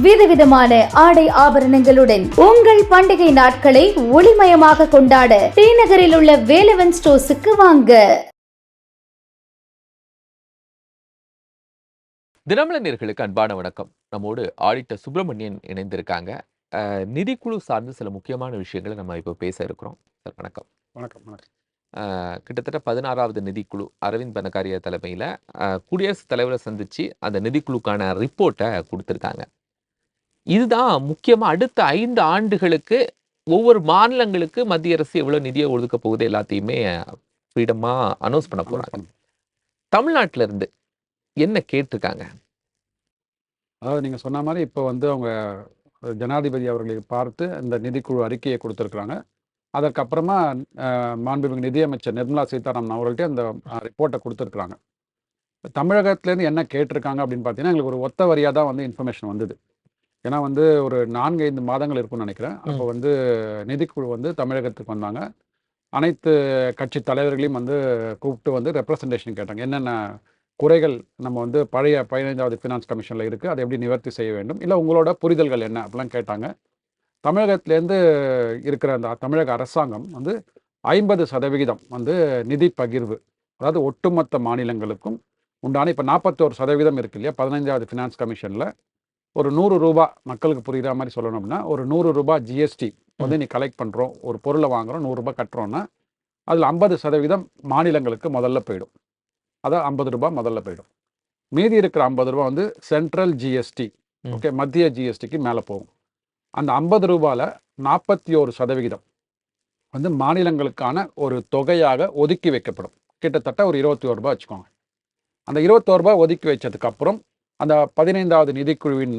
விதவிதமான ஆடை ஆபரணங்களுடன் உங்கள் பண்டிகை நாட்களை ஒளிமயமாக கொண்டாட ஸ்ரீநகரில் உள்ள வேலவன் ஸ்டோர்ஸுக்கு வாங்க. தினமலநேர்களுக்கு அன்பான வணக்கம். நம்மோடு ஆடிட்டர் சுப்பிரமணியன் இணைந்திருக்காங்க. நிதிக்குழு சார்ந்து சில முக்கியமான விஷயங்களை நம்ம இப்போ பேச இருக்கிறோம். சார் வணக்கம். வணக்கம் வணக்கம். கிட்டத்தட்ட பதினாறாவது நிதிக்குழு அரவிந்த் பனகாரியா தலைமையில் குடியரசுத் தலைவரை சந்திச்சு அந்த நிதிக்குழுக்கான ரிப்போர்ட்டை கொடுத்துருக்காங்க. இதுதான் முக்கியமாக அடுத்த ஐந்து ஆண்டுகளுக்கு ஒவ்வொரு மாநிலங்களுக்கு மத்திய அரசு எவ்வளோ நிதியை ஒதுக்க போகுது எல்லாத்தையுமே ஃப்ரீடமாக அனௌன்ஸ் பண்ண. போகிறாங்க தமிழ்நாட்டில இருந்து என்ன கேட்டிருக்காங்க? அதாவது நீங்கள் சொன்ன மாதிரி இப்போ வந்து அவங்க ஜனாதிபதி அவர்களை பார்த்து இந்த நிதிக்குழு அறிக்கையை கொடுத்துருக்குறாங்க. அதற்கப்புறமா மாண்புமிகு நிதியமைச்சர் நிர்மலா சீதாராமன் அவர்கள்ட்ட அந்த ரிப்போர்ட்டை கொடுத்துருக்குறாங்க. தமிழகத்துலேருந்து என்ன கேட்டிருக்காங்க அப்படின்னு பார்த்தீங்கன்னா எங்களுக்கு ஒரு ஒத்த வரியாக தான் வந்து இன்ஃபர்மேஷன் வந்தது. ஏன்னா வந்து ஒரு நான்கு ஐந்து மாதங்கள் இருக்கும்னு நினைக்கிறேன். அப்போ வந்து நிதிக்குழு வந்து தமிழகத்துக்கு வந்தாங்க. அனைத்து கட்சி தலைவர்களையும் வந்து கூப்பிட்டு வந்து ரெப்ரசன்டேஷன் கேட்டாங்க. என்னென்ன குறைகள் நம்ம வந்து பழைய பதினைந்தாவது ஃபினான்ஸ் கமிஷனில் இருக்குது அதை எப்படி நிவர்த்தி செய்ய வேண்டும்? இல்லை உங்களோட புரிதல்கள் என்ன? அப்படிலாம் கேட்டாங்க. தமிழகத்திலேருந்து இருக்கிற அந்த தமிழக அரசாங்கம் வந்து ஐம்பது சதவிகிதம் வந்து நிதி பகிர்வு அதாவது ஒட்டுமொத்த மாநிலங்களுக்கும் உண்டான இப்போ நாற்பத்தோரு சதவீதம் இருக்கு இல்லையா? பதினைஞ்சாவது ஃபினான்ஸ் கமிஷனில் ஒரு நூறு ரூபாய் மக்களுக்கு புரிகிற மாதிரி சொல்லணும் அப்படின்னா ஒரு நூறு ரூபாய் ஜிஎஸ்டி வந்து நீ கலெக்ட் பண்ணுறோம் ஒரு பொருளை வாங்குறோம் நூறுரூபா கட்டுறோன்னா அதில் ஐம்பது சதவீதம் மாநிலங்களுக்கு முதல்ல போயிடும். அதான் ஐம்பது ரூபாய் முதல்ல போயிடும். மீதி இருக்கிற ஐம்பது ரூபாய் வந்து சென்ட்ரல் ஜிஎஸ்டி. ஓகே மத்திய ஜிஎஸ்டிக்கு மேலே போகும். அந்த ஐம்பது ரூபாயில் நாற்பத்தி ஒரு சதவிகிதம் வந்து மாநிலங்களுக்கான ஒரு தொகையாக ஒதுக்கி வைக்கப்படும். கிட்டத்தட்ட ஒரு இருபத்தி ஒரு ரூபாய் வச்சுக்கோங்க. அந்த இருபத்தோரு ரூபாய் ஒதுக்கி வச்சதுக்கு அப்புறம் அந்த பதினைந்தாவது நிதிக்குழுவின்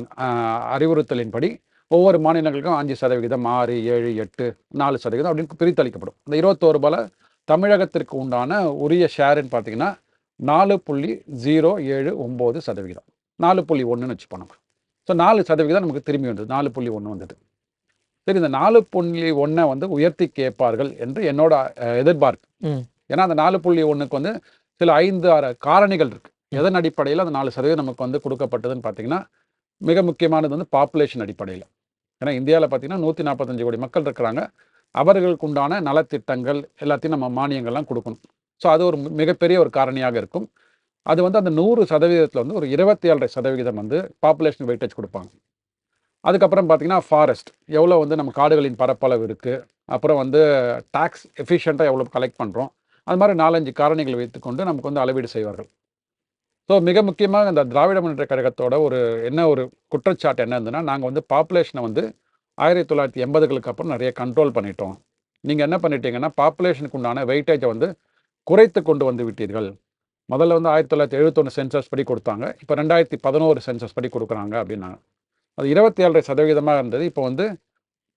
அறிவுறுத்தலின்படி ஒவ்வொரு மாநிலங்களுக்கும் அஞ்சு சதவிகிதம் ஆறு ஏழு எட்டு நாலு சதவீதம் அப்படின்னு பிரித்தளிக்கப்படும். இந்த இருபத்தோரு ரூபாயில் தமிழகத்திற்கு உண்டான உரிய ஷேருன்னு பார்த்தீங்கன்னா நாலு புள்ளி ஜீரோ ஏழு ஒம்பது சதவிகிதம். நாலு புள்ளி ஒன்றுன்னு வச்சுப்போம் நம்ம. ஸோ நாலு சதவிகிதம் நமக்கு திரும்பி வந்தது. நாலு புள்ளி ஒன்று வந்தது. சரி இந்த நாலு புள்ளி ஒன்றை வந்து உயர்த்தி கேட்பார்கள் என்று என்னோட எதிர்பார்ப்பு. ஏன்னா அந்த நாலு புள்ளி ஒன்றுக்கு வந்து சில ஐந்து ஆறு காரணிகள் இருக்கு. எதன் அடிப்படையில் அந்த நாலு சதவீதம் நமக்கு வந்து கொடுக்கப்பட்டதுன்னு பார்த்தீங்கன்னா மிக முக்கியமானது வந்து பாப்புலேஷன் அடிப்படையில். ஏன்னா இந்தியாவில் பார்த்தீங்கன்னா நூற்றி நாற்பத்தஞ்சு கோடி மக்கள் இருக்கிறாங்க. அவர்களுக்கு உண்டான நலத்திட்டங்கள் எல்லாத்தையும் நம்ம மானியங்கள்லாம் கொடுக்கணும். ஸோ அது ஒரு மிகப்பெரிய ஒரு காரணியாக இருக்கும். அது வந்து அந்த நூறு சதவீதத்தில் வந்து ஒரு இருபத்தி ஏழரை சதவிகிதம் வந்து பாப்புலேஷன் வெயிட்டேஜ் கொடுப்பாங்க. அதுக்கப்புறம் பார்த்தீங்கன்னா ஃபாரஸ்ட் எவ்வளோ வந்து நம்ம காடுகளின் பரப்பளவு இருக்குது அப்புறம் வந்து டேக்ஸ் எஃபிஷியண்ட்டாக எவ்வளோ கலெக்ட் பண்ணுறோம் அது மாதிரி நாலஞ்சு காரணிகள் வைத்துக்கொண்டு நமக்கு வந்து அளவீடு செய்வார்கள். ஸோ மிக முக்கியமாக இந்த திராவிட முன்னேற்ற கழகத்தோட ஒரு என்ன ஒரு குற்றச்சாட்டு என்ன இருந்ததுன்னா நாங்கள் வந்து பாப்புலேஷனை வந்து ஆயிரத்தி தொள்ளாயிரத்தி எண்பதுகளுக்கு அப்புறம் நிறைய கண்ட்ரோல் பண்ணிட்டோம். நீங்கள் என்ன பண்ணிட்டீங்கன்னா பாப்புலேஷனுக்கு உண்டான வெயிட்டேஜை வந்து குறைத்து கொண்டு வந்து விட்டீர்கள். முதல்ல வந்து ஆயிரத்தி தொள்ளாயிரத்தி எழுபத்தொன்று சென்சஸ் படி கொடுத்தாங்க. இப்போ ரெண்டாயிரத்தி பதினோரு சென்சஸ் படி கொடுக்குறாங்க அப்படின்னாங்க. அது இருபத்தி ஏழரை சதவீதமாக இருந்தது. இப்போ வந்து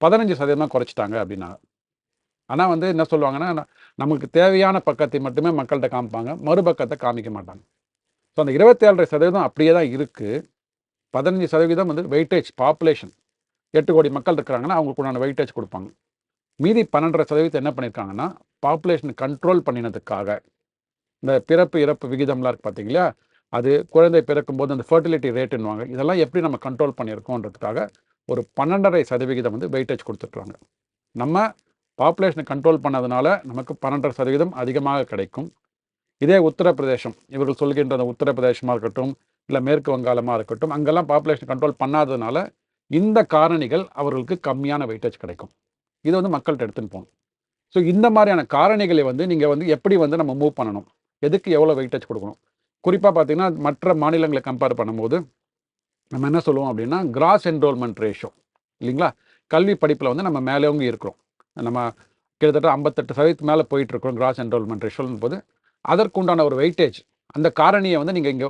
பதினஞ்சு சதவீதமாக குறைச்சிட்டாங்க அப்படின்னாங்க. ஆனால் வந்து என்ன சொல்லுவாங்கன்னா நமக்கு தேவையான பக்கத்தை மட்டுமே மக்கள்கிட்ட காமிப்பாங்க. மறுபக்கத்தை காமிக்க மாட்டாங்க. ஸோ அந்த இருபத்தி ஏழரை சதவீதம் அப்படியே தான் இருக்குது பதினஞ்சு சதவீதம் வந்து வெயிட்டேஜ் பாப்புலேஷன் எட்டு கோடி மக்கள் இருக்கிறாங்கன்னா அவங்களுக்கு உண்டான வெயிட்டேஜ் கொடுப்பாங்க. மீதி பன்னெண்டரை சதவீதம் என்ன பண்ணியிருக்காங்கன்னா பாப்புலேஷன் கண்ட்ரோல் பண்ணினதுக்காக. இந்த பிறப்பு இறப்பு விகிதம்லாம் இருக்குது பார்த்தீங்களா அது குழந்தை பிறக்கும்போது அந்த ஃபர்டிலிட்டி ரேட்டுன்னுவாங்க இதெல்லாம் எப்படி நம்ம கண்ட்ரோல் பண்ணியிருக்கோன்றதுக்காக ஒரு பன்னெண்டரை சதவிகிதம் வந்து வெயிட்டேஜ் கொடுத்துட்ருவாங்க நம்ம பாப்புலேஷனை கண்ட்ரோல் பண்ணதுனால நமக்கு பன்னெண்டரை சதவீதம் அதிகமாக கிடைக்கும். இதே உத்தரப்பிரதேசம். இவர்கள் சொல்கின்ற அந்த உத்தரப்பிரதேசமாக இருக்கட்டும் இல்லை மேற்கு வங்காளமாக இருக்கட்டும் அங்கெல்லாம் பாப்புலேஷன் கண்ட்ரோல் பண்ணாததுனால இந்த காரணிகள் அவர்களுக்கு கம்மியான வெயிட்டேஜ் கிடைக்கும். இதை வந்து மக்கள்கிட்ட எடுத்துன்னு போகணும். ஸோ இந்த மாதிரியான காரணிகளை வந்து நீங்கள் வந்து எப்படி வந்து நம்ம மூவ் பண்ணணும்? எதுக்கு எவ்வளோ வெயிட்டேஜ் கொடுக்கணும்? குறிப்பாக பார்த்தீங்கன்னா மற்ற மாநிலங்களை கம்பேர் பண்ணும்போது நம்ம என்ன சொல்லுவோம் அப்படின்னா கிராஸ் என்ரோல்மெண்ட் ரேஷியோ இல்லைங்களா? கல்வி படிப்பில் வந்து நம்ம மேலேவங்க இருக்கிறோம். நம்ம கிட்டத்தட்ட ஐம்பத்தெட்டு சதவீதத்துக்கு மேலே போயிட்டு இருக்கிறோம் கிராஸ் என்ரோல்மெண்ட் ரேஷியோன்னு போது அதற்குண்டான ஒரு வெயிட்டேஜ் அந்த காரணியை வந்து நீங்கள் இங்கே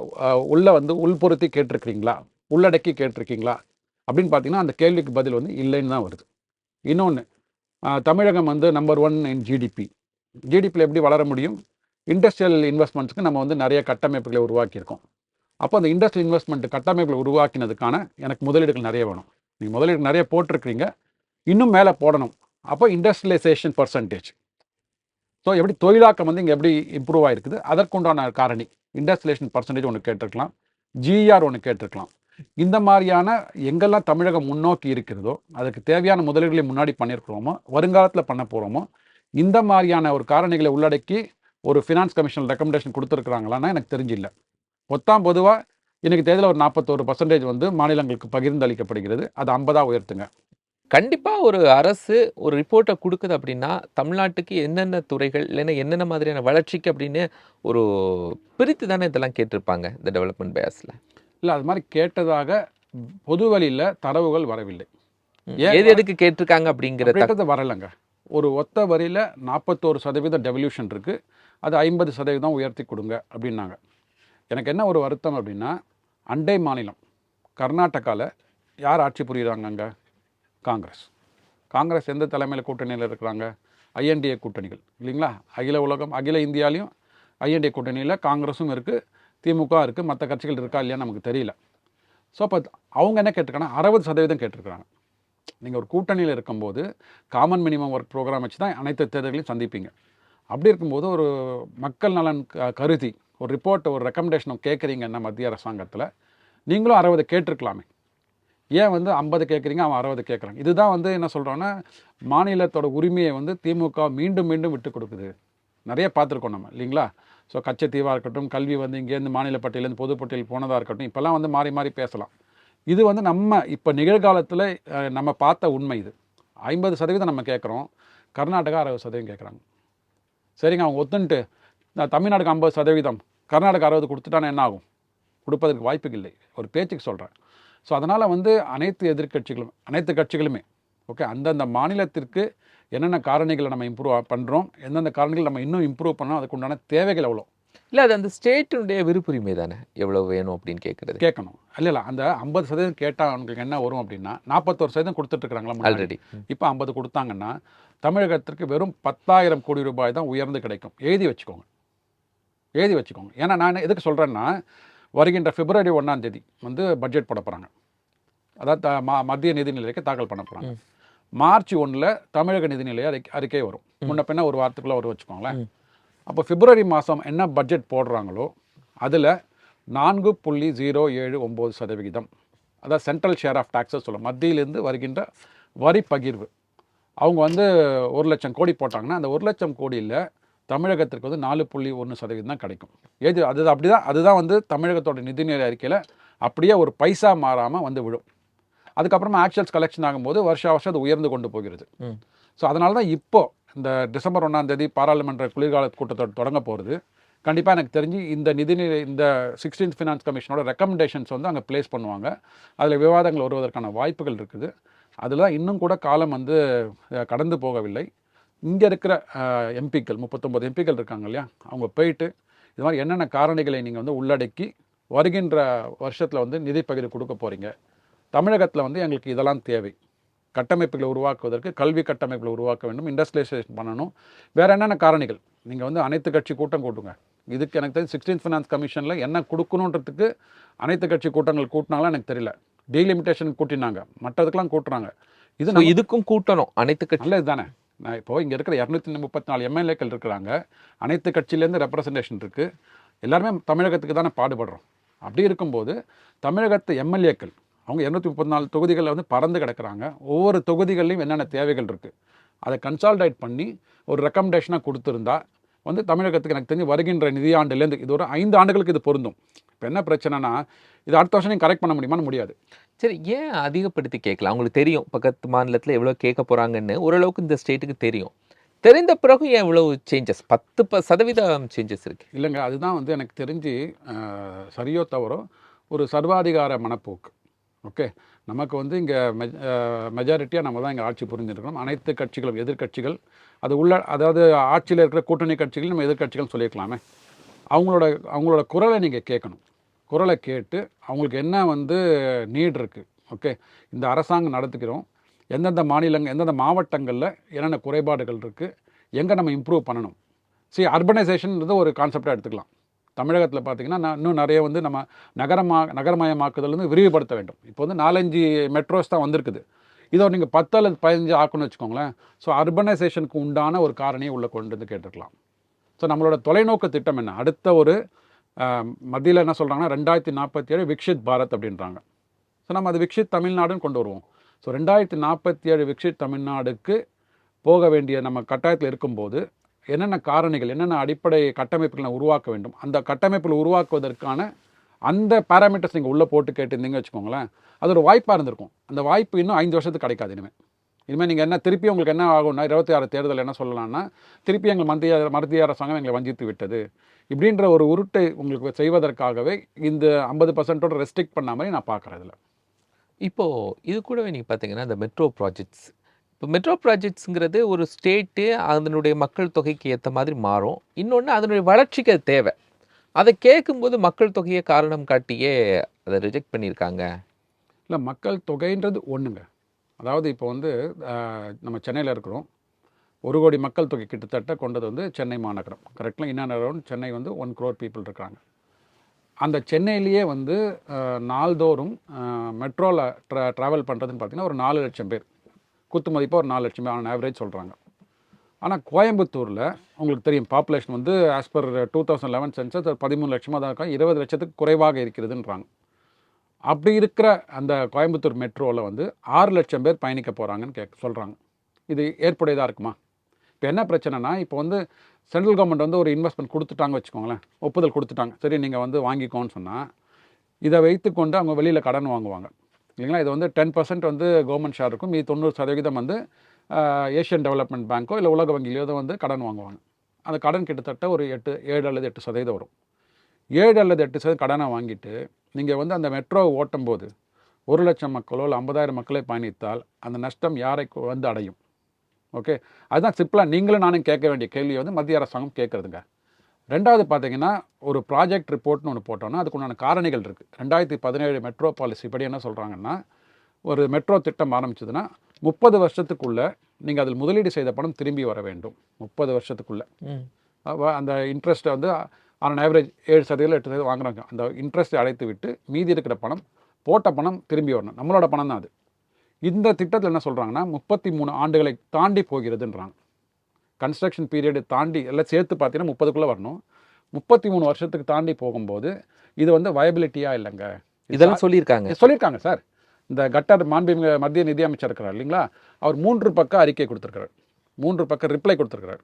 உள்ளே வந்து உள்பொருத்தி கேட்டிருக்கிறீங்களா? உள்ளடக்கி கேட்டிருக்கீங்களா? அப்படின்னு பார்த்தீங்கன்னா அந்த கேள்விக்கு பதில் வந்து இல்லைன்னு தான் வருது. இன்னொன்று தமிழகம் வந்து நம்பர் ஒன் இன் ஜிடிபி ஜிடிபியில் எப்படி வளர முடியும்? இண்டஸ்ட்ரியல் இன்வெஸ்ட்மெண்ட்ஸ்க்கு நம்ம வந்து நிறைய கட்டமைப்புகளை உருவாக்கியிருக்கோம். அப்போ அந்த இண்டஸ்ட்ரியல் இன்வெஸ்ட்மெண்ட் கட்டமைப்புகளை உருவாக்கினதுக்கான எனக்கு முதலீடுகள் நிறைய வேணும். நீங்கள் முதலீடு நிறைய போட்டிருக்கிறீங்க. இன்னும் மேலே போடணும். அப்போ இண்டஸ்ட்ரியலைசேஷன் பர்சன்டேஜ் ஸோ எப்படி தொழிலாக்கம் வந்து இங்கே எப்படி இம்ப்ரூவ் ஆகிருக்குது அதற்குண்டான காரணி இண்டஸ்ட்ரியலேஷன் பர்சன்டேஜ் ஒன்று கேட்டிருக்கலாம். ஜிஆர் ஒன்று கேட்டிருக்கலாம். இந்த மாதிரியான எங்கெல்லாம் தமிழகம் முன்னோக்கி இருக்கிறதோ அதுக்கு தேவையான முதலீடுகளை முன்னாடி பண்ணியிருக்கிறோமோ வருங்காலத்தில் பண்ண போகிறோமோ இந்த மாதிரியான ஒரு காரணிகளை உள்ளடக்கி ஒரு ஃபினான்ஸ் கமிஷன் ரெக்கமெண்டேஷன் கொடுத்துருக்குறாங்களான்னா எனக்கு தெரிஞ்சில்லை. மொத்தம் பொதுவாக இன்றைக்கி தேதியில் ஒரு நாற்பத்தோரு பர்சன்டேஜ் வந்து மாநிலங்களுக்கு பகிர்ந்தளிக்கப்படுகிறது அது ஐம்பதாக உயர்த்துங்க. கண்டிப்பா ஒரு அரசு ஒரு ரிப்போர்ட்டை கொடுக்குது அப்படின்னா தமிழ்நாட்டுக்கு என்னென்ன துறைகள் இல்லைன்னா என்னென்ன மாதிரியான வளர்ச்சிக்கு அப்படின்னு ஒரு பிரித்து தானே இதெல்லாம் கேட்டிருப்பாங்க இந்த டெவலப்மெண்ட் பேஸ்ல இல்லை அது மாதிரி கேட்டதாக பொது வழியில் தரவுகள் வரவில்லை. ஏன் எது எதுக்கு கேட்டிருக்காங்க அப்படிங்கிற தக- அப்படின்றது வரலைங்க. ஒரு ஒத்த வரியில் நாற்பத்தோரு சதவீத டெவல்யூஷன் இருக்குது அது ஐம்பது சதவீதம் உயர்த்தி கொடுங்க அப்படின்னாங்க. எனக்கு என்ன ஒரு வருத்தம் அப்படின்னா அண்டை மாநிலம் கர்நாடகாவில் யார் ஆட்சி புரியுறாங்க அங்கே காங்கிரஸ். காங்கிரஸ் எந்த தலைமையில் கூட்டணியில் இருக்கிறாங்க? ஐஎன்டிஏ கூட்டணிகள் இல்லைங்களா? அகில உலகம் அகில இந்தியாலையும் ஐஎன்டிஏ கூட்டணியில் காங்கிரஸும் இருக்குது திமுக இருக்குது மற்ற கட்சிகள் இருக்கா இல்லையா நமக்கு தெரியல. ஸோ அப்போ அவங்க என்ன கேட்டிருக்காங்கன்னா அறுபது சதவீதம் கேட்டிருக்கிறாங்க. நீங்கள் ஒரு கூட்டணியில் இருக்கும்போது காமன் மினிமம் ஒர்க் ப்ரோக்ராம் வச்சு தான் அனைத்து தேர்தல்களையும் சந்திப்பீங்க. அப்படி இருக்கும்போது ஒரு மக்கள் நலன் க- கருதி ஒரு ரிப்போர்ட் ஒரு ரெக்கமெண்டேஷனை கேட்குறீங்கன்னா மத்திய அரசாங்கத்தில் நீங்களும் அறுபது கேட்டிருக்கலாமே. ஏன் வந்து ஐம்பது கேட்குறீங்க அவன் அறுபது கேட்குறாங்க இதுதான் வந்து என்ன சொல்கிறோன்னா மாநிலத்தோட உரிமையை வந்து திமுக மீண்டும் மீண்டும் விட்டு கொடுக்குது. நிறைய பார்த்துருக்கோம் நம்ம இல்லைங்களா? ஸோ கச்சத்தீவாக இருக்கட்டும் கல்வி வந்து இங்கேருந்து மாநில பட்டியலேருந்து பொதுப்பட்டியல் போனதாக இருக்கட்டும் இப்போல்லாம் வந்து மாறி மாறி பேசலாம். இது வந்து நம்ம இப்போ நிகழ்காலத்தில் நம்ம பார்த்த உண்மை இது. ஐம்பது சதவீதம் நம்ம கேட்குறோம் கர்நாடகா அறுபது சதவீதம் கேட்குறாங்க. சரிங்க அவங்க ஒத்துன்ட்டு நான் தமிழ்நாடுக்கு ஐம்பது சதவீதம் கர்நாடகா அறுபது கொடுத்துட்டானா என்ன ஆகும்? கொடுப்பதற்கு வாய்ப்புகள் இல்லை. ஒரு பேச்சுக்கு சொல்கிறேன் ஸோ அதனால் வந்து அனைத்து எதிர்க்கட்சிகளும் அனைத்து கட்சிகளுமே ஓகே அந்தந்த மாநிலத்திற்கு என்னென்ன காரணிகளை நம்ம இம்ப்ரூவ் பண்ணுறோம் எந்தெந்த காரணிகள் நம்ம இன்னும் இம்ப்ரூவ் பண்ணோம் அதுக்கு உண்டான தேவைகள் எவ்வளோ? இல்ல அது அந்த ஸ்டேட்டுடைய விருப்புரிமை தானே எவ்வளவு வேணும் அப்படின்னு கேட்கறது கேட்கணும். இல்லை இல்லை அந்த ஐம்பது சதவீதம் கேட்டால் அவங்களுக்கு என்ன வரும் அப்படின்னா நாற்பத்தோரு சதவீதம் கொடுத்துட்ருக்காங்களா ஆல்ரெடி இப்போ ஐம்பது கொடுத்தாங்கன்னா தமிழகத்திற்கு வெறும் பத்தாயிரம் கோடி ரூபாய் தான் உயர்ந்து கிடைக்கும். எழுதி வச்சுக்கோங்க. எழுதி வச்சுக்கோங்க. ஏன்னா நான் எதுக்கு சொல்கிறேன்னா வருகின்ற பிப்ரவரி ஒன்றாம் தேதி வந்து பட்ஜெட் போட போகிறாங்க அதாவது ம- மத்திய நிதிநிலைக்கு தாக்கல் பண்ண போகிறாங்க. மார்ச் ஒன்றில் தமிழக நிதிநிலை அறிக்கை அறிக்கை வரும். முன்ன பின்ன ஒரு வாரத்துக்குள்ளே வரும் வச்சுக்கோங்களேன். அப்போ பிப்ரவரி மாதம் என்ன பட்ஜெட் போடுறாங்களோ அதில் நான்கு புள்ளி ஜீரோ ஏழு ஒம்பது சதவிகிதம். அதாவது சென்ட்ரல் ஷேர் ஆஃப் டாக்ஸஸ் சொல்லும் மத்தியிலிருந்து வருகின்ற வரி பகிர்வு. அவங்க வந்து ஒரு லட்சம் கோடி போட்டாங்கன்னா அந்த ஒரு லட்சம் கோடியில் தமிழகத்திற்கு வந்து நாலு புள்ளி ஒன்று சதவீதம் தான் கிடைக்கும். ஏது அது அப்படி தான் அதுதான் வந்து தமிழகத்தோட நிதிநிலை அறிக்கையில் அப்படியே ஒரு பைசா மாறாமல் வந்து விழும். அதுக்கப்புறமா ஆக்சுவல்ஸ் கலெக்ஷன் ஆகும்போது வருஷா வருஷம் அது உயர்ந்து கொண்டு போகிறது. ஸோ அதனால தான் இப்போ இந்த டிசம்பர் ஒன்றாம் தேதி பாராளுமன்ற குளிர்கால கூட்டத்தொடர் தொடங்க போகிறது கண்டிப்பாக எனக்கு தெரிஞ்சு இந்த நிதிநிலை இந்த சிக்ஸ்டீன்த் ஃபினான்ஸ் கமிஷனோட ரெக்கமெண்டேஷன்ஸ் வந்து அங்கே ப்ளேஸ் பண்ணுவாங்க. அதில் விவாதங்கள் வருவதற்கான வாய்ப்புகள் இருக்குது. அதில் இன்னும் கூட காலம் வந்து கடந்து போகவில்லை. இங்கே இருக்கிற எம்பிக்கள் முப்பத்தொம்பது எம்பிக்கள் இருக்காங்க இல்லையா? அவங்க போயிட்டு இது மாதிரி என்னென்ன காரணிகளை நீங்கள் வந்து உள்ளடக்கி வருகின்ற வருஷத்தில் வந்து நிதி பகிர்வு கொடுக்க போகிறீங்க தமிழகத்தில் வந்து எங்களுக்கு இதெல்லாம் தேவை. கட்டமைப்புகளை உருவாக்குவதற்கு கல்வி கட்டமைப்புகளை உருவாக்க வேண்டும் இண்டஸ்ட்ரியலைசேஷன் பண்ணணும். வேறு என்னென்ன காரணிகள்? நீங்கள் வந்து அனைத்து கட்சி கூட்டம் கூட்டுங்க. இதுக்கு எனக்கு தெரிஞ்சு சிக்ஸ்டீன் ஃபினான்ஸ் கமிஷனில் என்ன கொடுக்கணுன்றதுக்கு அனைத்து கட்சி கூட்டங்கள் கூட்டினாங்களா எனக்கு தெரியல. டீலிமிட்டேஷன் கூட்டினாங்க. மற்றதுக்கெல்லாம் கூட்டுறாங்க. இது இதுக்கும் கூட்டணும். அனைத்து கட்சி நல்லது தானே நான் இப்போது இங்கே இருக்கிற இரநூத்தி முப்பத்தி நாலு எம்எல்ஏக்கள் இருக்கிறாங்க. அனைத்து கட்சியிலேருந்து ரெப்ரசன்டேஷன் இருக்குது எல்லாருமே தமிழகத்துக்கு தானே பாடுபடுறோம். அப்படி இருக்கும்போது தமிழகத்து எம்எல்ஏக்கள் அவங்க இரநூத்தி முப்பத்தி நாலு தொகுதிகளில் வந்து பறந்து கிடக்கிறாங்க. ஒவ்வொரு தொகுதிகள்லையும் என்னென்ன தேவைகள் இருக்குது அதை கன்சால்டேட் பண்ணி ஒரு ரெக்கமெண்டேஷனாக கொடுத்துருந்தா வந்து தமிழகத்துக்கு எனக்கு தெரிஞ்சு வருகின்ற நிதியாண்டுலேருந்து இது ஒரு ஐந்து ஆண்டுகளுக்கு இது பொருந்தும். இப்போ என்ன பிரச்சனைனா இது அடுத்த வருஷம் நீங்கள் கரெக்ட் பண்ண முடியுமான்னு முடியாது. சரி ஏன் அதிகப்படுத்தி கேட்கலாம்? அவங்களுக்கு தெரியும் பக்கத்து மாநிலத்துல எவ்வளவு கேட்க போறாங்கன்னு ஓரளவுக்கு இந்த ஸ்டேட்டுக்கு தெரியும். தெரிந்த பிறகு ஏன் இவ்வளவு சேஞ்சஸ் பத்து ப சதவீதம் சேஞ்சஸ் இருக்கு. இல்லைங்க அதுதான் வந்து எனக்கு தெரிஞ்சு சரியோ தவறோ ஒரு சர்வாதிகார மனப்போக்கு. ஓகே? நமக்கு வந்து இங்கே மெஜாரிட்டியாக நம்ம தான் இங்கே ஆட்சி புரிஞ்சிருக்கணும். அனைத்து கட்சிகளும் எதிர்க்கட்சிகள் அது உள்ள அதாவது ஆட்சியில் இருக்கிற கூட்டணி கட்சிகள் நம்ம எதிர்க்கட்சிகள் சொல்லியிருக்கலாமே. அவங்களோட அவங்களோட குரலை நீங்கள் கேட்கணும். குரலை கேட்டு அவங்களுக்கு என்ன வந்து நீட் இருக்குது ஓகே இந்த அரசாங்கம் நடத்துக்கிறோம் எந்தெந்த மாநிலங்கள் எந்தெந்த மாவட்டங்களில் என்னென்ன குறைபாடுகள் இருக்குது எங்கே நம்ம இம்ப்ரூவ் பண்ணணும்? சரி அர்பனைசேஷன்ன்றது ஒரு கான்செப்டாக எடுத்துக்கலாம். தமிழகத்தில் பார்த்தீங்கன்னா நான் இன்னும் நிறைய வந்து நம்ம நகரமா நகரமயமாக்குதல் வந்து விரிவுபடுத்த வேண்டும். இப்போ வந்து நாலஞ்சு மெட்ரோஸ் தான் வந்திருக்குது. இதை நீங்கள் பத்து அல்லது பதினஞ்சு ஆக்கணும்னு வச்சுக்கோங்களேன். ஸோ அர்பனைசேஷனுக்கு உண்டான ஒரு காரணியை உள்ளே கொண்டு வந்து கேட்டிருக்கலாம். ஸோ நம்மளோட தொலைநோக்கு திட்டம் என்ன? அடுத்த ஒரு மத்தியில் என்ன சொல்கிறாங்கன்னா ரெண்டாயிரத்தி நாற்பத்தி ஏழு விக்ஷித் பாரத் அப்படின்றாங்க. ஸோ நம்ம அது விக்ஷித் தமிழ்நாடுன்னு கொண்டு வருவோம். ஸோ ரெண்டாயிரத்தி நாற்பத்தி ஏழு விக்ஷித் தமிழ்நாடுக்கு போக வேண்டிய நம்ம கட்டாயத்தில் இருக்கும்போது என்னென்ன காரணிகள் என்னென்ன அடிப்படை கட்டமைப்புகளை உருவாக்க வேண்டும்? அந்த கட்டமைப்பில் உருவாக்குவதற்கான அந்த பேராமீட்டர்ஸ் நீங்கள் உள்ளே போட்டு கேட்டிருந்தீங்க வச்சுக்கோங்களேன் அது ஒரு வாய்ப்பாக இருந்திருக்கும். அந்த வாய்ப்பு இன்னும் ஐந்து வருஷத்துக்கு கிடைக்காது இனிமேல் இனிமேல் நீங்கள் என்ன திருப்பி உங்களுக்கு என்ன ஆகும்னா இருபத்தி ஆறு தேர்தல் என்ன சொல்லலாம்னா திருப்பி எங்கள் மத்திய மத்திய அரசாங்கம் எங்களை வஞ்சித்து விட்டது. இப்படின்ற ஒரு உருட்டை உங்களுக்கு செய்வதற்காகவே இந்த ஐம்பது பர்சன்ட்டோட ரெஸ்ட்ரிக்ட் பண்ண மாதிரி நான் பார்க்குறேன் இதில். இப்போ இது கூடவே நீங்கள் பார்த்தீங்கன்னா இந்த மெட்ரோ ப்ராஜெக்ட்ஸ் இப்போ மெட்ரோ ப்ராஜெக்ட்ஸுங்கிறது ஒரு ஸ்டேட்டு அதனுடைய மக்கள் தொகைக்கு ஏற்ற மாதிரி மாறும். இன்னொன்று அதனுடைய வளர்ச்சிக்கு அது தேவை. அதை கேட்கும்போது மக்கள் தொகையை காரணம் காட்டியே அதை ரிஜெக்ட் பண்ணியிருக்காங்க. இல்லை மக்கள் தொகைன்றது ஒன்றுங்க அதாவது இப்போ வந்து நம்ம சென்னையில் இருக்கிறோம். ஒரு கோடி மக்கள் தொகை கிட்டத்தட்ட கொண்டது வந்து சென்னை மாநகரம். கரெக்டாக இன்னும் அரௌண்ட் சென்னை வந்து ஒன் க்ரோர் பீப்புள் இருக்கிறாங்க. அந்த சென்னையிலேயே வந்து நாள்தோறும் மெட்ரோவில் ட்ரா ட்ராவல் பண்ணுறதுன்னு பார்த்தீங்கன்னா ஒரு நாலு லட்சம் பேர். குத்து மதிப்பாக ஒரு நாலு லட்சம் பேர் ஆன் ஆவரேஜ் சொல்கிறாங்க ஆனால் கோயம்புத்தூரில் உங்களுக்கு தெரியும் பாப்புலேஷன் வந்து as per two thousand eleven census பதிமூணு லட்சமாக தான் இருக்கும் இருபது லட்சத்துக்கு குறைவாக இருக்கிறதுன்றாங்க. அப்படி இருக்கிற அந்த கோயம்புத்தூர் மெட்ரோவில் வந்து ஆறு லட்சம் பேர் பயணிக்க போகிறாங்கன்னு கேட்க சொல்கிறாங்க இது ஏற்புடையதாக இருக்குமா? இப்போ என்ன பிரச்சனைனா இப்போ வந்து சென்ட்ரல் கவர்மெண்ட் வந்து ஒரு இன்வெஸ்ட்மெண்ட் கொடுத்துட்டாங்க வச்சுக்கோங்களேன் ஒப்புதல் கொடுத்துட்டாங்க. சரி நீங்கள் வந்து வாங்கிக்கோன்னு சொன்னால் இதை வைத்துக்கொண்டு அவங்க வெளியில் கடன் வாங்குவாங்க. இல்லைங்களா? இது வந்து டென் பர்சன்ட் வந்து கவர்மெண்ட் ஷேர் இருக்கும். மீதி தொண்ணூறு சதவீதம் வந்து ஏஷியன் டெவலப்மெண்ட் பேங்க்கோ இல்லை உலக வங்கியிலையோ தான் வந்து கடன் வாங்குவாங்க. அந்த கடன் கிட்டத்தட்ட ஒரு எட்டு ஏழு அல்லது எட்டு சதவீதம் வரும். ஏழு அல்லது எட்டு சதவீதம் கடனை வாங்கிட்டு நீங்கள் வந்து அந்த மெட்ரோ ஓட்டும் போது ஒரு லட்சம் மக்களோ இல்லை ஐம்பதாயிரம் மக்களை பயணித்தால் அந்த நஷ்டம் யாரை வந்து அடையும்? ஓகே? அதுதான் சிம்பிளாக நீங்களும் நானும் கேட்க வேண்டிய கேள்வியை வந்து மத்திய அரசாங்கம் கேட்குறதுங்க. ரெண்டாவது பார்த்தீங்கன்னா ஒரு ப்ராஜெக்ட் ரிப்போர்ட்னு ஒன்று போட்டோம்னா அதுக்கு உண்டான காரணிகள் இருக்குது ரெண்டாயிரத்தி பதினேழு மெட்ரோ பாலிசி படி என்ன சொல்கிறாங்கன்னா ஒரு மெட்ரோ திட்டம் ஆரம்பிச்சதுன்னா முப்பது வருஷத்துக்குள்ளே நீங்கள் அதில் முதலீடு செய்த பணம் திரும்பி வர வேண்டும். முப்பது வருஷத்துக்குள்ளே. அந்த இன்ட்ரெஸ்ட்டை வந்து ஆன் ஆவரேஜ் ஏழு சதவீதம் எட்டு சதவீதம் வாங்குறாங்க அந்த இன்ட்ரெஸ்ட்டை அடைத்து விட்டு மீதி இருக்கிற பணம் போட்ட பணம் திரும்பி வரணும். நம்மளோட பணம் தான் அது. இந்த திட்டத்தில் என்ன சொல்கிறாங்கன்னா முப்பத்தி மூணு ஆண்டுகளை தாண்டி போகிறதுன்றாங்க. கன்ஸ்ட்ரக்ஷன் பீரியடு தாண்டி எல்லாம் சேர்த்து பார்த்தீங்கன்னா முப்பதுக்குள்ளே வரணும். முப்பத்தி மூணு வருஷத்துக்கு தாண்டி போகும்போது இது வந்து வயபிலிட்டியாக இல்லைங்க? இது இதெல்லாம் சொல்லியிருக்காங்க. சொல்லியிருக்காங்க சார். இந்த கட்டர் மாண்புமிகு மத்திய நிதியமைச்சர் இருக்கிறார் இல்லைங்களா? அவர் மூன்று பக்க அறிக்கை கொடுத்துருக்கிறார். மூன்று பக்க ரிப்ளை கொடுத்துருக்கிறார்.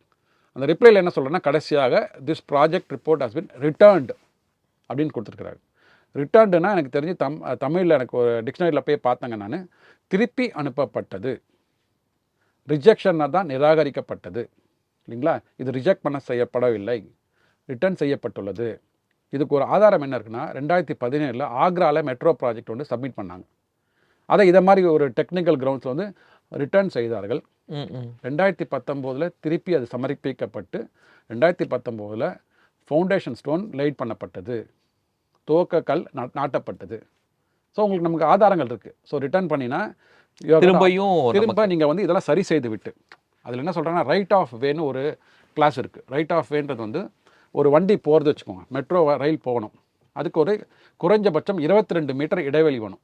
அந்த ரிப்ளைல என்ன சொல்கிறேன்னா கடைசியாக this project report has been returned அப்படின்னு கொடுத்துருக்குறாரு. ரிட்டர்ன்டுனா எனக்கு தெரிஞ்சு தம் தமிழில் எனக்கு ஒரு டிக்ஷனரியில் போய் பார்த்தேங்க நான். திருப்பி அனுப்பப்பட்டது. ரிஜெக்ஷனாக தான் நிராகரிக்கப்பட்டது. இல்லைங்களா? இது ரிஜெக்ட் பண்ண செய்யப்படவில்லை. ரிட்டர்ன் செய்யப்பட்டுள்ளது. இதுக்கு ஒரு ஆதாரம் என்ன இருக்குன்னா ரெண்டாயிரத்தி பதினேழில் ஆக்ராவில் மெட்ரோ ப்ராஜெக்ட் வந்து சப்மிட் பண்ணாங்க. அதை இதை மாதிரி ஒரு டெக்னிக்கல் கிரவுண்ட்ஸில் வந்து ரிட்டர்ன் செய்தார்கள். ரெண்டாயிரத்தி பத்தொம்போதில் திருப்பி அது சமர்ப்பிக்கப்பட்டு ரெண்டாயிரத்தி பத்தொம்போதில் ஃபவுண்டேஷன் ஸ்டோன் லைட் பண்ணப்பட்டது. துவக்க கல் நாட்டப்பட்டது. ஸோ உங்களுக்கு நமக்கு ஆதாரங்கள் இருக்குது ஸோ ரிட்டர்ன் பண்ணினா திரும்பியும் திரும்ப நீங்கள் வந்து இதெல்லாம் சரி செய்து விட்டு அதில் என்ன சொல்கிறாங்கன்னா ரைட் ஆஃப் வேன்னு ஒரு கிளாஸ் இருக்குது ரைட் ஆஃப் வேன்றது வந்து ஒரு வண்டி போகிறது வச்சுக்கோங்க. மெட்ரோ ரயில் போகணும். அதுக்கு ஒரு குறைஞ்சபட்சம் இருபத்தி ரெண்டு மீட்டர் இடைவெளி வேணும்.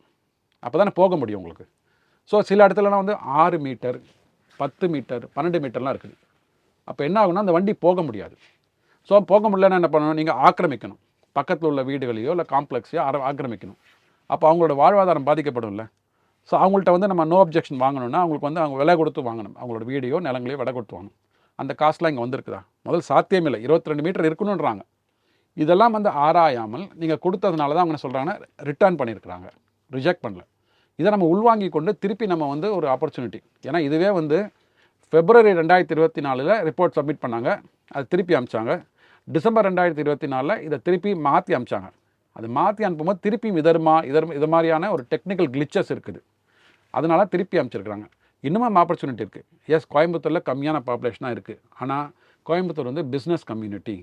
அப்போ தானே போக முடியும் உங்களுக்கு. ஸோ சில இடத்துலலாம் வந்து ஆறு மீட்டர் பத்து மீட்டர் பன்னெண்டு மீட்டர்லாம் இருக்குது. அப்போ என்ன ஆகும்னா அந்த வண்டி போக முடியாது. ஸோ போக முடியலன்னா என்ன பண்ணணும்? நீங்கள் ஆக்கிரமிக்கணும். பக்கத்தில் உள்ள வீடுகளையோ இல்லை காம்ப்ளெக்ஸையோ ஆக்கிரமிக்கணும். அப்போ அவங்களோட வாழ்வாதாரம் பாதிக்கப்படும்ல. ஸோ அவங்கள்ட்ட வந்து நம்ம நோ அப்ஜெக்ஷன் வாங்கணும்னா அவங்களுக்கு வந்து அவங்க விலை கொடுத்து வாங்கணும். அவங்களோட வீடியோ நிலங்களையோ விலை கொடுத்து வாங்கணும். அந்த காஸ்ட்லாம் இங்கே வந்திருக்குதா? முதல் சாத்தியமில்லை இருபத்தி ரெண்டு மீட்டர் இருக்கணுன்றாங்க இதெல்லாம் வந்து ஆராயாமல் நீங்கள் கொடுத்ததுனால தான் அவங்க சொல்கிறாங்கன்னா ரிட்டர்ன் பண்ணியிருக்கிறாங்க. ரிஜெக்ட் பண்ணல. இதை நம்ம உள்வாங்கி கொண்டு திருப்பி நம்ம வந்து ஒரு ஆப்பர்ச்சுனிட்டி ஏன்னா இதுவே வந்து பிப்ரவரி ரெண்டாயிரத்தி இருபத்தி நாலில் ரிப்போர்ட் சப்மிட் பண்ணாங்க. அது திருப்பி அமிச்சாங்க. டிசம்பர் ரெண்டாயிரத்தி இருபத்தி நாலில் இதை திருப்பி மாற்றி அமிச்சாங்க. அது மாற்றி அனுப்பும்போது திருப்பியும் இதர்மா இதர் இது மாதிரியான ஒரு டெக்னிக்கல் கிளிச்சஸ் இருக்குது. அதனால திருப்பி அனுப்பிச்சிருக்கிறாங்க இன்னமும் ஆப்பர்ச்சுனிட்டி இருக்குது எஸ் கோயம்புத்தூரில் கம்மியான பாப்புலேஷனாக இருக்குது ஆனால் கோயம்புத்தூர் வந்து பிஸ்னஸ் கம்யூனிட்டி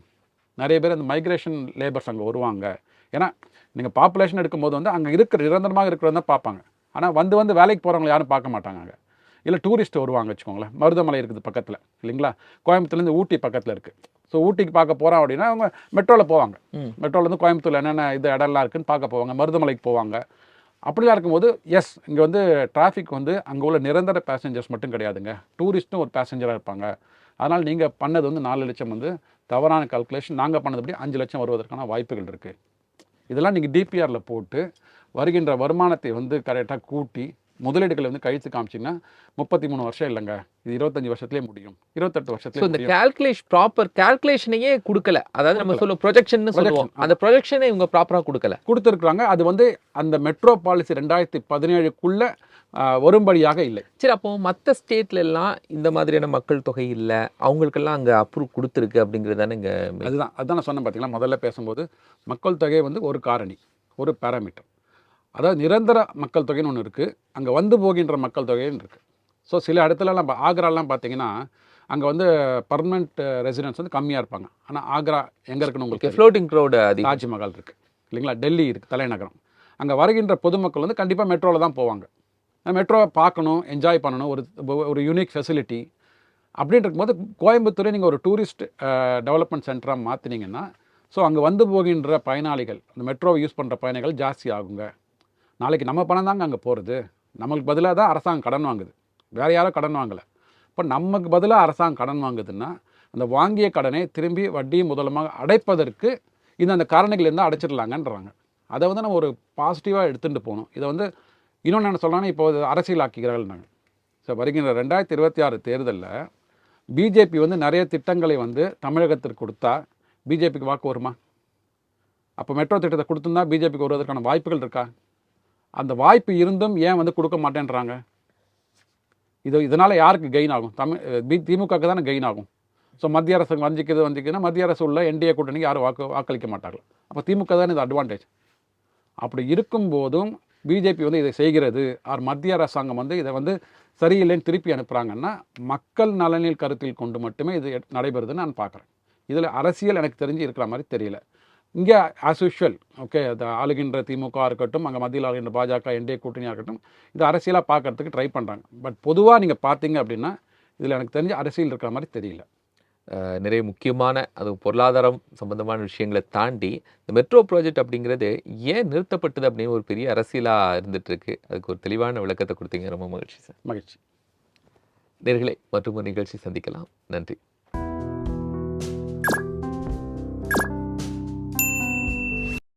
நிறைய பேர் அந்த மைக்ரேஷன் லேபர்ஸ் அங்கே வருவாங்க. ஏன்னா நீங்கள் பாப்புலேஷன் எடுக்கும்போது வந்து அங்கே இருக்கிற நிரந்தரமாக இருக்கிறவங்க தான் பார்ப்பாங்க. ஆனால் வந்து வந்து வேலைக்கு போகிறவங்க யாரும் பார்க்க மாட்டாங்க அங்கே. இல்லை டூரிஸ்ட் வருவாங்க வச்சுக்கோங்களேன். மருதமலை இருக்குது பக்கத்தில் இல்லைங்களா? கோயம்புத்தூர்லேருந்து ஊட்டி பக்கத்தில் இருக்குது ஸோ ஊட்டிக்கு பார்க்க போகிறோம் அப்படின்னா அவங்க மெட்ரோவில் போவாங்க. மெட்ரோலேருந்து கோயம்புத்தூரில் என்னென்ன இது இடம்லாம் இருக்குன்னு பார்க்க போவாங்க. மருதமலைக்கு போவாங்க. அப்படிலாம் இருக்கும்போது எஸ் இங்கே வந்து டிராஃபிக் வந்து அங்கே உள்ள நிரந்தர பேசஞ்சர்ஸ் மட்டும் கிடையாதுங்க. டூரிஸ்ட்டும் ஒரு பேசஞ்சராக இருப்பாங்க. அதனால் நீங்கள் பண்ணது வந்து நாலு லட்சம் வந்து தவறான கால்குலேஷன் நாங்கள் பண்ணதுபடி அஞ்சு லட்சம் வருவதற்கான வாய்ப்புகள் இருக்குது இதெல்லாம் நீங்கள் டிபிஆரில் போட்டு வருகின்ற வருமானத்தை வந்து கரெக்டாக கூட்டி முதலீடுகளை வந்து கழித்து காமிச்சிங்கன்னா முப்பத்தி மூணு வருஷம் இல்லைங்க. இது இருபத்தஞ்சு வருஷத்துலேயே முடியும். இருபத்தெட்டு ஸோ வருஷத்துலேயே இந்த கால்குலேஷன் ப்ராப்பர் கால்குலேஷனையே கொடுக்கல. அதாவது நம்ம சொல்ல ப்ரொஜெக்ஷன் சொல்லுவோம். அந்த ப்ரொஜெக்ஷனை இவங்க ப்ராப்பரா கொடுக்கல. கொடுத்துருக்குறாங்க. அது வந்து அந்த மெட்ரோ பாலிசி ரெண்டாயிரத்தி பதினேழுக்குள்ள வரும்படியாக இல்லை. சரி அப்போ மற்ற ஸ்டேட்ல எல்லாம் இந்த மாதிரியான மக்கள் தொகை இல்ல. அவங்களுக்கெல்லாம் அங்க அப்ரூவ் கொடுத்துருக்கு அப்படிங்கிறது தானே இங்க. அதுதான் அதுதான் நான் சொன்னேன் பார்த்தீங்களா முதல்ல பேசும்போது மக்கள் தொகை வந்து ஒரு காரணி ஒரு பேராமீட்டர் அதாவது நிரந்தர மக்கள் தொகைன்னு ஒன்று இருக்குது அங்கே வந்து போகின்ற மக்கள் தொகைன்னு இருக்குது ஸோ சில இடத்துலலாம் இப்போ ஆக்ராலாம் பார்த்தீங்கன்னா அங்கே வந்து பர்மனெண்ட் ரெசிடென்ட்ஸ் வந்து கம்மியாக இருப்பாங்க. ஆனால் ஆக்ரா எங்கே இருக்குன்னு உங்களுக்கு. ஃப்ளோட்டிங் க்ரௌட் அதிகம். தாஜ்மஹால் இருக்குது இல்லைங்களா? டெல்லி இருக்குது தலைநகரம். அங்கே வருகின்ற பொதுமக்கள் வந்து கண்டிப்பாக மெட்ரோவில் தான் போவாங்க. மெட்ரோவை பார்க்கணும் என்ஜாய் பண்ணணும் ஒரு ஒரு யூனிக் ஃபெசிலிட்டி அப்படின்னு இருக்கும்போது கோயம்புத்தூரை நீங்கள் ஒரு டூரிஸ்ட் டெவலப்மெண்ட் சென்டராக மாற்றினீங்கன்னா ஸோ அங்கே வந்து போகின்ற பயனாளிகள் அந்த மெட்ரோவை யூஸ் பண்ணுற பயணிகள் ஜாஸ்தி ஆகுங்க. நாளைக்கு நம்ம பணம் தாங்க அங்கே போகிறது நம்மளுக்கு பதிலாக தான் அரசாங்கம் கடன் வாங்குது. வேறு யாரும் கடன் வாங்கலை. இப்போ நமக்கு பதிலாக அரசாங்கம் கடன் வாங்குதுன்னா அந்த வாங்கிய கடனை திரும்பி வட்டி முதலமாக அடைப்பதற்கு இந்த அந்த காரணிகள் இருந்தால் அடைச்சிடலாங்கன்றாங்க. அதை வந்து நம்ம ஒரு பாசிட்டிவாக எடுத்துகிட்டு போகணும். இதை வந்து இன்னொன்று என்ன சொல்லலாம்னா இப்போ இது அரசியலாக்குகிறார்கள் நாங்கள் ஸோ வருகின்ற ரெண்டாயிரத்தி இருபத்தி ஆறு தேர்தலில் பிஜேபி வந்து நிறைய திட்டங்களை வந்து தமிழகத்திற்கு கொடுத்தா பிஜேபிக்கு வாக்கு வருமா? அப்போ மெட்ரோ திட்டத்தை கொடுத்துருந்தா பிஜேபிக்கு வருவதற்கான வாய்ப்புகள் இருக்கா? அந்த வாய்ப்பு இருந்தும் ஏன் வந்து கொடுக்க மாட்டேன்றாங்க? இது இதனால் யாருக்கு கெயின் ஆகும்? தமிழ் திமுகவுக்கு தானே கெயின் ஆகும். ஸோ மத்திய அரசு வஞ்சிக்கிறது வஞ்சிக்குதுன்னா மத்திய அரசு உள்ள என்டிஏ கூட்டணிக்கு யாரும் வாக்கு வாக்களிக்க மாட்டார்கள். அப்போ திமுக தானே இது அட்வான்டேஜ் அப்படி இருக்கும்போதும் பிஜேபி வந்து இதை செய்கிறது. ஆர் மத்திய அரசாங்கம் வந்து இதை வந்து சரியில்லைன்னு திருப்பி அனுப்புகிறாங்கன்னா மக்கள் நலனில் கருத்தில் கொண்டு மட்டுமே இது எட்- நடைபெறுதுன்னு நான் பார்க்குறேன். இதில் அரசியல் எனக்கு தெரிஞ்சு இருக்கிற மாதிரி தெரியல. இங்கே ஆஸ் யூஷுவல் ஓகே அது ஆளுகின்ற திமுக இருக்கட்டும் அங்கே மத்தியில் ஆளுகின்ற பாஜக என்டிஏ கூட்டணியாக இருக்கட்டும் இது அரசியலாக பார்க்கறதுக்கு ட்ரை பண்ணுறாங்க பட் பொதுவாக நீங்கள் பார்த்தீங்க அப்படின்னா இதில் எனக்கு தெரிஞ்சு அரசியல் இருக்கிற மாதிரி தெரியல. நிறைய முக்கியமான அது பொருளாதாரம் சம்பந்தமான விஷயங்களை தாண்டி இந்த மெட்ரோ ப்ராஜெக்ட் அப்படிங்கிறது ஏன் நிறுத்தப்பட்டது அப்படின்னு ஒரு பெரிய அரசியலா இருந்துட்டு இருக்கு அதுக்கு ஒரு தெளிவான விளக்கத்தை கொடுத்தீங்க. ரொம்ப மகிழ்ச்சி சார். மகிழ்ச்சி. நேர்களே மற்றும் ஒரு நிகழ்ச்சி சந்திக்கலாம். நன்றி.